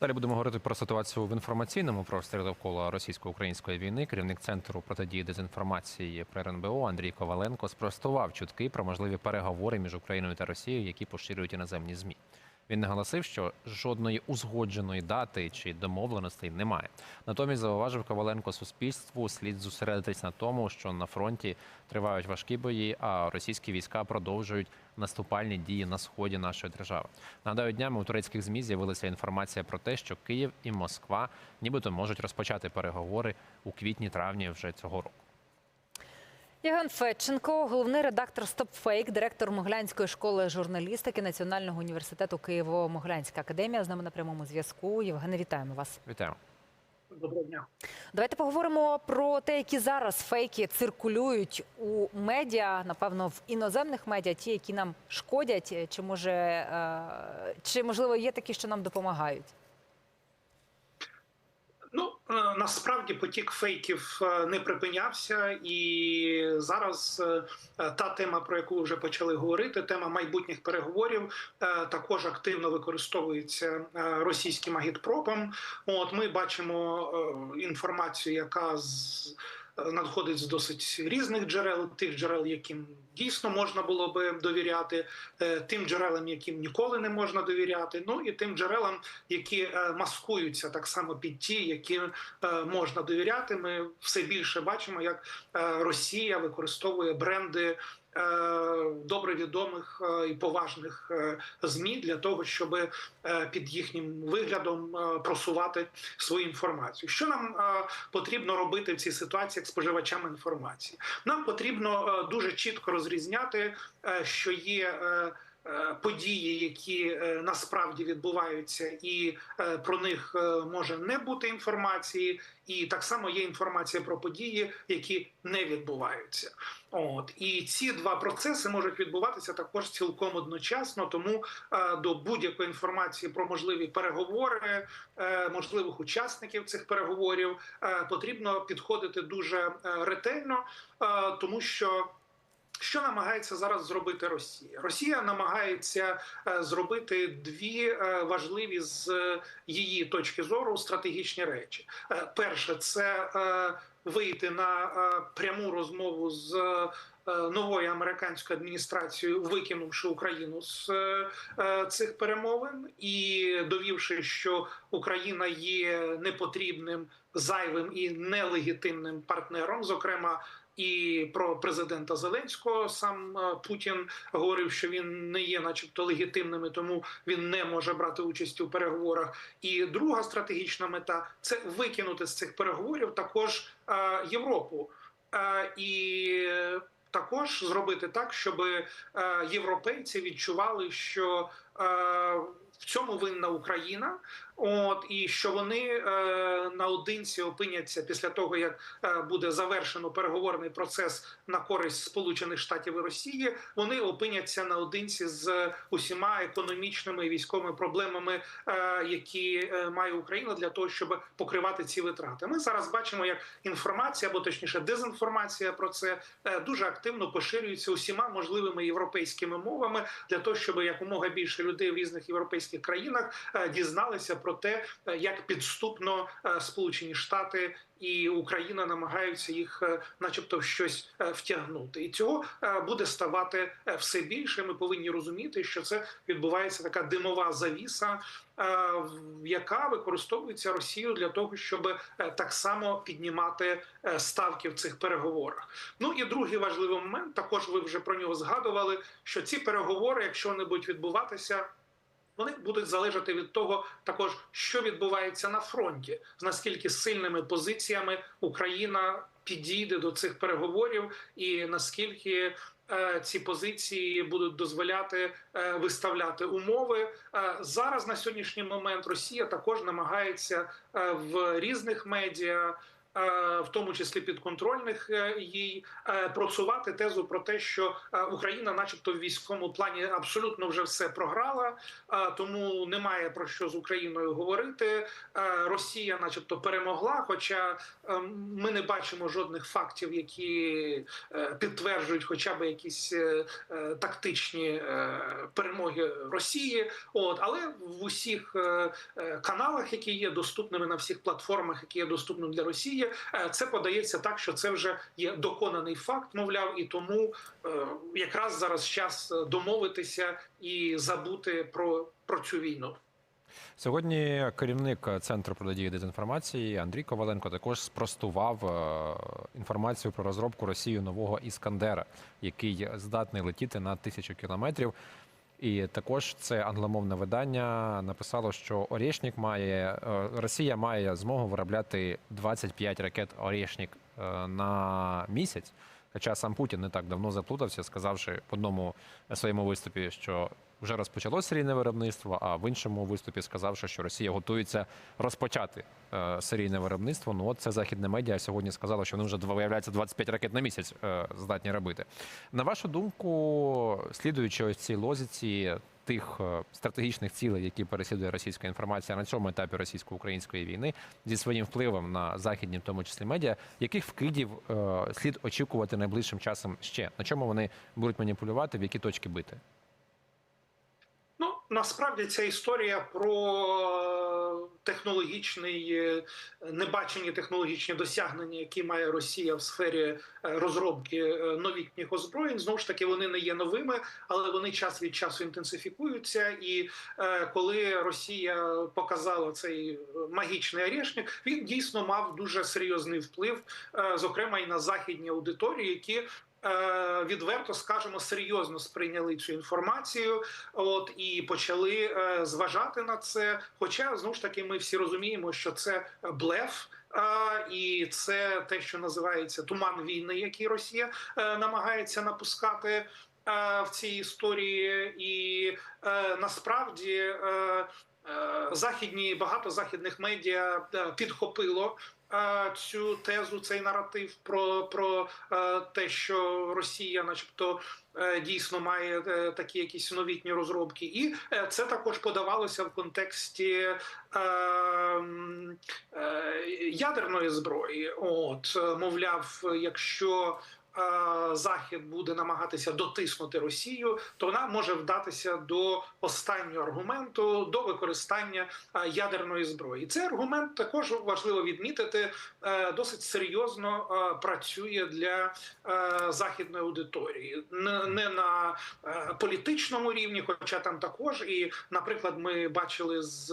Далі будемо говорити про ситуацію в інформаційному просторі довкола російсько-української війни. Керівник центру протидії дезінформації при РНБО Андрій Коваленко спростував чутки про можливі переговори між Україною та Росією, які поширюють іноземні змі. Він наголосив, що жодної узгодженої дати чи домовленостей немає. Натомість зауважив Коваленко суспільству слід зосередитись на тому, що на фронті тривають важкі бої, а російські війська продовжують наступальні дії на сході нашої держави. Нагадаю, днями у турецьких змі з'явилася інформація про те, що Київ і Москва нібито можуть розпочати переговори у квітні-травні вже цього року. Євген Федченко, головний редактор StopFake, директор Моглянської школи журналістики Національного університету Києво-Моглянська академія. З нами на прямому зв'язку. Євгене, вітаємо вас. Вітаємо. Доброго дня. Давайте поговоримо про те, які зараз фейки циркулюють у медіа, напевно, в іноземних медіа, ті, які нам шкодять, чи може е, чи можливо є такі, що нам допомагають. Е, насправді потік фейків е, не припинявся, і зараз е, та тема, про яку вже почали говорити, тема майбутніх переговорів, також активно використовується російським агітпропом. От ми бачимо інформацію, яка з надходить з досить різних джерел, тих джерел, яким дійсно можна було би довіряти, тим джерелам, яким ніколи не можна довіряти. Ну і тим джерелам, які маскуються так само під ті, які можна довіряти. Ми все більше бачимо, як Росія використовує бренди. Добре відомих і поважних змі для того, щоб під їхнім виглядом просувати свою інформацію. Що нам потрібно робити в цій ситуації як споживачам інформації? Нам потрібно дуже чітко розрізняти, що є. Події, які насправді відбуваються, і про них може не бути інформації, і так само є інформація про події, які не відбуваються. От і ці два процеси можуть відбуватися також цілком одночасно. Тому до будь-якої інформації про можливі переговори, можливих учасників цих переговорів потрібно підходити дуже ретельно, тому що. Що намагається зараз зробити Росія? Росія намагається зробити дві важливі з її точки зору стратегічні речі. Перше це вийти на пряму розмову з новою американською адміністрацією, викинувши Україну з цих перемовин і довівши, що Україна є непотрібним зайвим і нелегітимним партнером, зокрема. І про президента Зеленського сам Путін говорив, що він не є, начебто, легітимним, і тому він не може брати участь у переговорах. І друга стратегічна мета це викинути з цих переговорів також Європу і також зробити так, щоб європейці відчували, що в цьому винна Україна, от і що вони е, наодинці опиняться після того, як е, буде завершено переговорний процес на користь Сполучених Штатів і Росії. Вони опиняться наодинці з усіма економічними і військовими проблемами, е, які е, має Україна для того, щоб покривати ці витрати. Ми зараз бачимо, як інформація або точніше дезінформація про це е, дуже активно поширюється усіма можливими європейськими мовами для того, щоб якомога більше людей в різних європейських країнах е, дізналися про те, е, як підступно е, Сполучені Штати і Україна намагаються їх, начебто, в щось втягнути, і цього буде ставати все більше. Ми повинні розуміти, що це відбувається така димова завіса, яка використовується Росією для того, щоб так само піднімати ставки в цих переговорах. Ну і другий важливий момент також ви вже про нього згадували. Що ці переговори, якщо вони будуть відбуватися. Вони будуть залежати від того, також що відбувається на фронті, з наскільки сильними позиціями Україна підійде до цих переговорів, і наскільки е, ці позиції будуть дозволяти е, виставляти умови е, зараз. На сьогоднішній момент Росія також намагається в різних медіа. Е, в тому числі підконтрольних е, їй, е, просувати тезу про те, що Україна, начебто, в військовому плані абсолютно вже все програла, тому немає про що з Україною говорити. Росія, начебто, перемогла. Хоча ми не бачимо жодних фактів, які підтверджують, хоча б якісь тактичні перемоги Росії. От але в усіх каналах, які є доступними на всіх платформах, які є доступними для Росії, е, це подається так, що це вже є доконаний факт, мовляв, і тому е, якраз зараз час е, домовитися і забути про, про цю війну. Сьогодні керівник центру протидії дезінформації Андрій Коваленко також спростував інформацію про розробку Росією нового іскандера, який здатний летіти на тисячу кілометрів. І також це англомовне видання написало, що Орєшнік має е, Росія має змогу виробляти 25 ракет Орєшнік е, на місяць. Хоча сам Путін не так давно заплутався, сказавши в одному своєму виступі, що вже розпочалось серійне виробництво, а в іншому виступі сказавши, що Росія готується розпочати е, серійне виробництво. Ну от це західне медіа сьогодні сказало, що вони вже виявляється 25 ракет на місяць е, здатні робити. На вашу думку, слідуючи ось цій лозіці тих е, стратегічних цілей, які переслідує російська інформація на цьому етапі російсько-української війни, зі своїм впливом на західні, в тому числі медіа, яких вкидів слід очікувати найближчим часом ще на чому вони будуть маніпулювати, в які точки бити? Насправді ця історія про технологічний е, небачені технологічні досягнення, які має Росія в сфері е, розробки е, новітніх озброєнь. Знову ж таки, вони не є новими, але вони час від часу інтенсифікуються. І е, коли Росія показала цей магічний орешник, він дійсно мав дуже серйозний вплив, е, зокрема і на західні аудиторії, які е, відверто скажемо серйозно сприйняли цю інформацію, от і почали е, зважати на це. Хоча знову ж таки ми всі розуміємо, що це блеф. І це те, що називається туман війни, який Росія е, намагається напускати е, в цій історії, і е, насправді е, е, західні багато західних медіа е, підхопило е, цю тезу, цей наратив про, про е, те, що Росія, начебто, дійсно має такі якісь новітні розробки, і це також подавалося в контексті ядерної зброї. От мовляв, якщо Захід буде намагатися дотиснути Росію, то вона може вдатися до останнього аргументу до використання е, ядерної зброї. І цей аргумент також важливо відмітити е, досить серйозно е, працює для е, західної аудиторії, не, на е, політичному рівні, хоча там також. І, наприклад, ми бачили з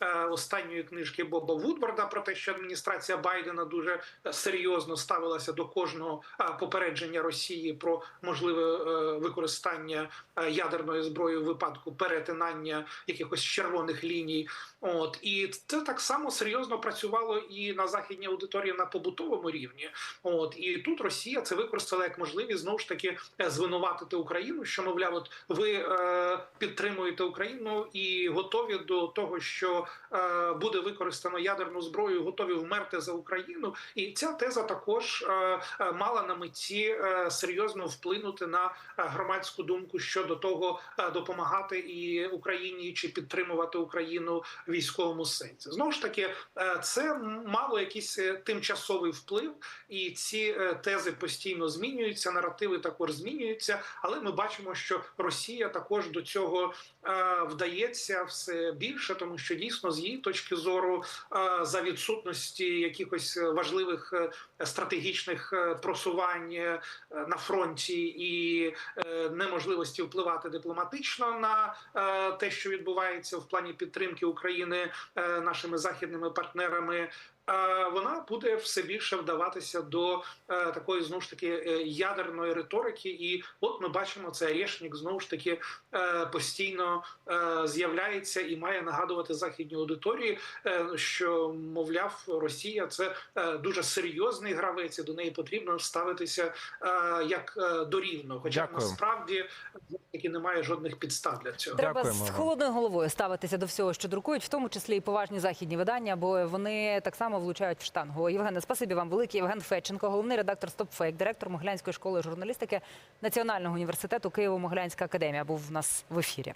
е, останньої книжки Боба Вудварда про те, що адміністрація Байдена дуже серйозно ставилася до кожного е, попередження Росії про можливе е, використання е, ядерної зброї в випадку перетинання якихось червоних ліній. От і це так само серйозно працювало і на західній аудиторії на побутовому рівні. От і тут Росія це використала як можливість знову ж таки звинуватити Україну, що мовляв, от ви е, підтримуєте Україну і готові до того, що е, буде використано ядерну зброю, готові вмерти за Україну. І ця теза також е, е, мала на меті е, серйозно вплинути на е, громадську думку щодо того, е, допомагати і Україні чи підтримувати Україну в військовому сенсі. Знову ж таки, це мало якийсь тимчасовий вплив, і ці тези постійно змінюються. Наративи також змінюються, але ми бачимо, що Росія також до цього вдається все більше, тому що дійсно з її точки зору за відсутності якихось важливих стратегічних просувань е, на фронті і е, неможливості впливати дипломатично на е, те, що відбувається в плані підтримки України е, нашими західними партнерами. Вона буде все більше вдаватися до е, такої знову ж таки е, ядерної риторики, і от ми бачимо це Решнік знову ж таки е, постійно з'являється і має нагадувати західній аудиторії, що мовляв Росія це дуже серйозний гравець, і до неї потрібно ставитися. як до рівного, хоча Дякую. насправді таки немає жодних підстав для цього. Треба Дякуємо з холодною головою ставитися до всього, що друкують, в тому числі і поважні західні видання, бо вони так само влучають в штангу. Євгене, спасибі вам велике. Євген Федченко, головний редактор «Стопфейк», директор Могилянської школи журналістики Національного університету Києво-Могилянська академія, був в нас в ефірі.